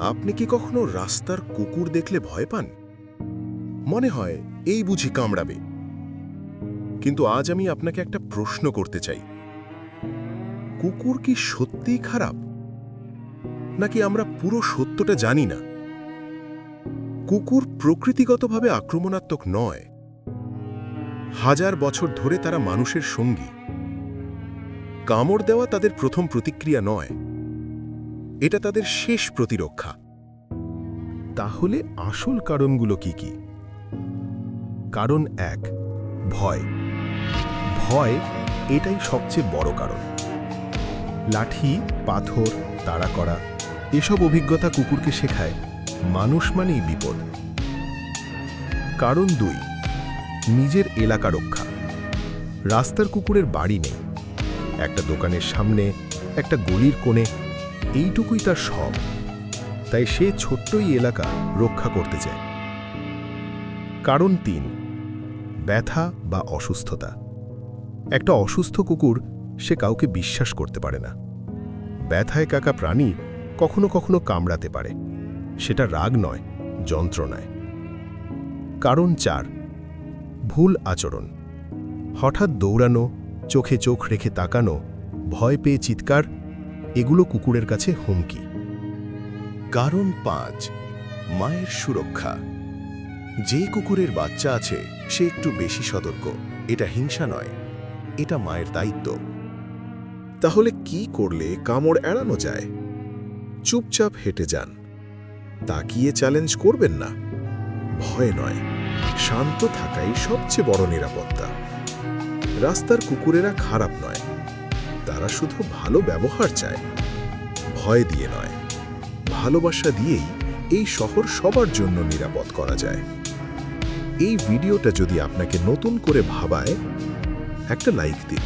আপনি কি কখনো রাস্তার কুকুর দেখলে ভয় পান? মনে হয় এই বুঝি কামড়াবে। কিন্তু আজ আমি আপনাকে একটা প্রশ্ন করতে চাই। কুকুর কি সত্যিই খারাপ? নাকি আমরা পুরো সত্যটা জানি না? কুকুর প্রকৃতিগতভাবে আক্রমণাত্মক নয়। হাজার বছর ধরে তারা মানুষের সঙ্গী। কামড় দেওয়া তাদের প্রথম প্রতিক্রিয়া নয়। এটা তাদের শেষ প্রতিরক্ষা। তাহলে আসল কারণগুলো কি কি? কারণ এক, ভয়। ভয় এটাই সবচেয়ে বড় কারণ। লাঠি, পাথর, তাড়া করা, এসব অভিজ্ঞতা কুকুরকে শেখায়, মানুষ মানেই বিপদ। কারণ দুই, নিজের এলাকা রক্ষা। রাস্তার কুকুরের বাড়ি নেই। একটা দোকানের সামনে, একটা গলির কোণে এইটুকুই তার সব তাই সে ছোট্টই এলাকা রক্ষা করতে চায়। কারণ তিন, ব্যথা বা অসুস্থতা। একটা অসুস্থ কুকুর সে কাউকে বিশ্বাস করতে পারে না। ব্যথায় কাকা প্রাণী কখনো কখনো কামড়াতে পারে। সেটা রাগ নয়, যন্ত্রণায়। কারণ চার, ভুল আচরণ। হঠাৎ দৌড়ানো, চোখে চোখ রেখে তাকানো, ভয় পেয়ে চিৎকার এগুলো কুকুরের কাছে হুমকি। কারণ পাঁচ, মায়ের সুরক্ষা। যে কুকুরের বাচ্চা আছে, সে একটু বেশি সতর্ক। এটা হিংসা নয়, এটা মায়ের দায়িত্ব। তাহলে কি করলে কামড় এড়ানো যায়? চুপচাপ হেঁটে যান। তাকিয়ে চ্যালেঞ্জ করবেন না। ভয় নয়, শান্ত থাকাই সবচেয়ে বড় নিরাপত্তা। রাস্তার কুকুরেরা খারাপ নয়। তারা শুধু ভালো ব্যবহার চায়। ভয় দিয়ে নয়, ভালোবাসা দিয়েই এই শহর সবার জন্য নিরাপদ করা যায়। এই ভিডিওটা যদি আপনাকে নতুন করে ভাবায়, একটা লাইক দিন।